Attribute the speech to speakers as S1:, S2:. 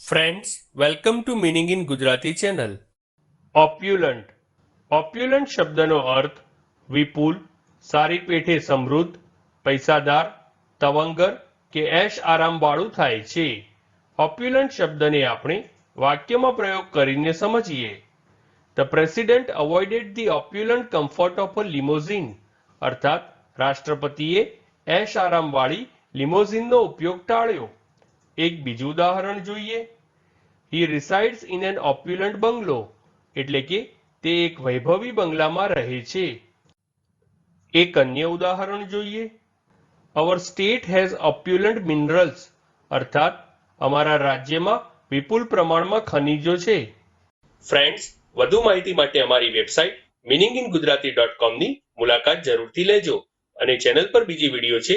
S1: Friends welcome to meaning in Gujarati channel opulent opulent શબ્દનો અર્થ વિપુલ સારી પેઠે સમૃદ્ધ પૈસાદાર તવંગર કે એશ આરામવાળું થાય છે ઓપ્યુલન્ટ શબ્દને આપણે વાક્યમાં પ્રયોગ કરીને સમજીએ the president avoided the opulent comfort of a limousine અર્થાત રાષ્ટ્રપતિએ એશ આરામવાળી લિમોઝિનનો ઉપયોગ ટાળ્યો એક બીજું ઉદાહરણ જોઈએ. હી રિસાઇડ્સ ઇન એન ઓપ્યુલન્ટ બંગલો એટલે કે તે એક વૈભવી બંગલામાં રહે છે. એક અન્ય ઉદાહરણ જોઈએ. Our state has opulent minerals અર્થાત અમારા રાજ્યમાં વિપુલ પ્રમાણમાં ખનિજો છે. ફ્રેન્ડ્સ વધુ માહિતી માટે અમારી website meaning in Gujarati dot કોમની મુલાકાત જરૂરથી લેજો અને ચેનલ પર બીજી વીડિયો છે